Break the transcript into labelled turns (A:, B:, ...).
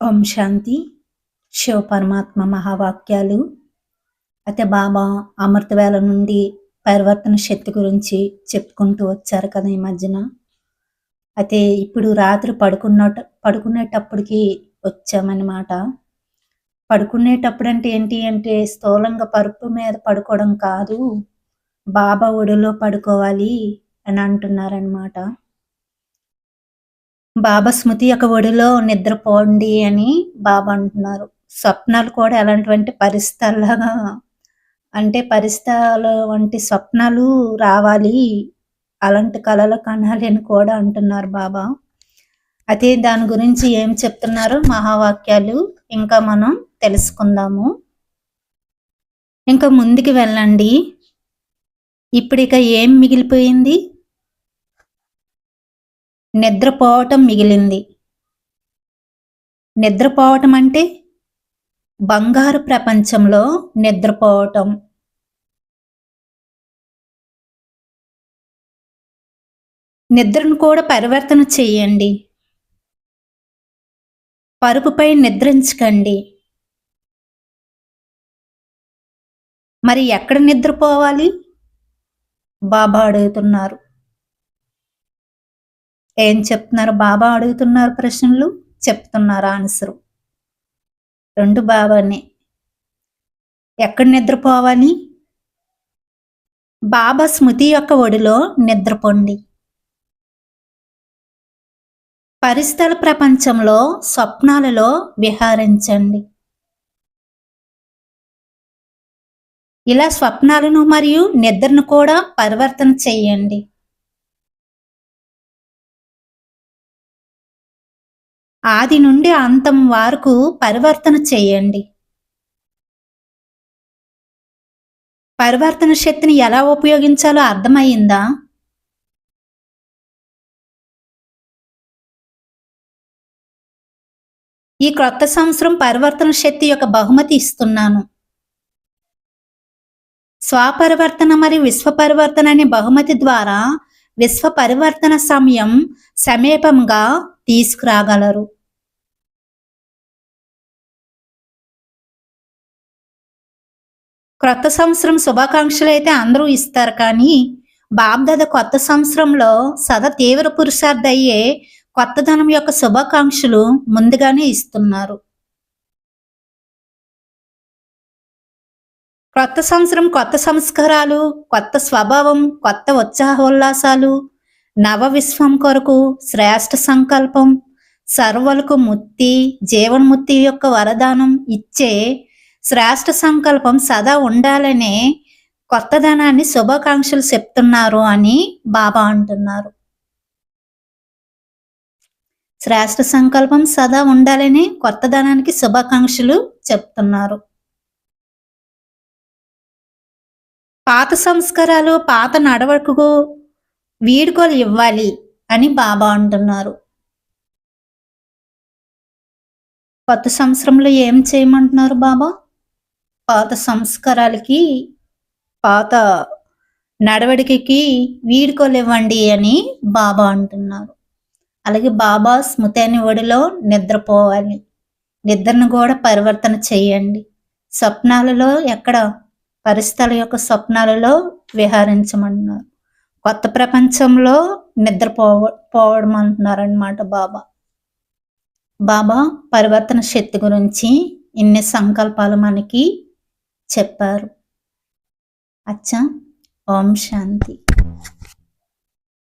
A: ఓం శాంతి. శివ పరమాత్మ మహావాక్యాలు. అయితే బాబా అమృతవేళ నుండి పరివర్తన శక్తి గురించి చెప్పుకుంటూ వచ్చారు కదా ఈ మధ్యన. అయితే ఇప్పుడు రాత్రి పడుకున్న పడుకునేటప్పటికి వచ్చామన్నమాట. పడుకునేటప్పుడు అంటే ఏంటి అంటే స్థూలంగా పరుపు మీద పడుకోవడం కాదు బాబా ఒడిలో పడుకోవాలి అని అంటున్నారనమాట బాబా స్మృతి యొక్క ఒడిలో నిద్రపోండి అని బాబా అంటున్నారు. స్వప్నాలు కూడా ఎలాంటివంటి పరిస్థితుల్లాగా అంటే పరిస్థితులు వంటి స్వప్నాలు రావాలి అలాంటి కళలు కనాలి అని కూడా అంటున్నారు బాబా. అయితే దాని గురించి ఏం చెప్తున్నారు మహావాక్యాలు? ఇంకా మనం తెలుసుకుందాము. ఇంకా ముందుకు వెళ్ళండి. ఇప్పుడు ఇక ఏం మిగిలిపోయింది? నిద్రపోవటం మిగిలింది. నిద్రపోవటం అంటే బంగారు ప్రపంచంలో నిద్రపోవటం. నిద్రను కూడా పరివర్తన చేయండి. పరుపుపై నిద్రించకండి. మరి ఎక్కడ నిద్రపోవాలి? బాబా అడుగుతున్నారు. ఏం చెప్తున్నారు? బాబా అడుగుతున్నారు ప్రశ్నలు చెప్తున్నారు ఆన్సరు? రెండు బాబానే. ఎక్కడ నిద్రపోవాలి? బాబా స్మృతి యొక్క ఒడిలో నిద్రపోండి. పరిస్థితుల ప్రపంచంలో స్వప్నాలలో విహారించండి. ఇలా స్వప్నాలను మరియు నిద్రను కూడా పరివర్తన చేయండి. ఆది నుండి అంతం వరకు పరివర్తన చేయండి. పరివర్తన శక్తిని ఎలా ఉపయోగించాలో అర్థమయ్యిందా ఈ క్రొత్త సంవత్సరం పరివర్తన శక్తి యొక్క బహుమతి ఇస్తున్నాను. స్వపరివర్తన మరియు విశ్వ పరివర్తన అనే బహుమతి ద్వారా విశ్వ పరివర్తన సమయం సమీపంగా తీసుకురాగలరు. క్రొత్త సంవత్సరం శుభాకాంక్షలు అయితే అందరూ ఇస్తారు. కానీ బాబ్దాద కొత్త సంవత్సరంలో సదా తీవ్ర పురుషార్థ అయ్యే కొత్తదనం యొక్క శుభాకాంక్షలు ముందుగానే ఇస్తున్నారు. కొత్త సంవత్సరం కొత్త సంస్కారాలు కొత్త స్వభావం కొత్త ఉత్సాహోల్లాసాలు నవ విశ్వం కొరకు శ్రేష్ఠ సంకల్పం సర్వలకు ముత్తి జీవన్ముత్తి యొక్క వరదానం ఇచ్చే శ్రేష్ట సంకల్పం సదా ఉండాలనే కొత్తదనాన్ని శుభాకాంక్షలు చెప్తున్నారు అని బాబా అంటున్నారు. శ్రేష్ట సంకల్పం సదా ఉండాలని కొత్తదనానికి శుభాకాంక్షలు చెప్తున్నారు. పాత సంస్కారాలు పాత నడవకు వీడుకోలు ఇవ్వాలి అని బాబా అంటున్నారు. కొత్త సంవత్సరంలో ఏం చేయమంటున్నారు బాబా? పాత సంస్కారాలకి పాత నడవడికకి వీడుకోలు ఇవ్వండి అని బాబా అంటున్నారు. అలాగే బాబా స్మృతి అని ఒడిలో నిద్రపోవాలి. నిద్రను కూడా పరివర్తన చేయండి. స్వప్నాలలో ఎక్కడ? పరిస్థితుల యొక్క స్వప్నాలలో విహరించమంటున్నారు కొత్త ప్రపంచంలో నిద్రపోవ పోవడం అంటున్నారనమాట బాబా. బాబా పరివర్తన శక్తి గురించి ఇన్ని సంకల్పాలు మనకి చెప్పారు. అచ్చా. ఓం శాంతి.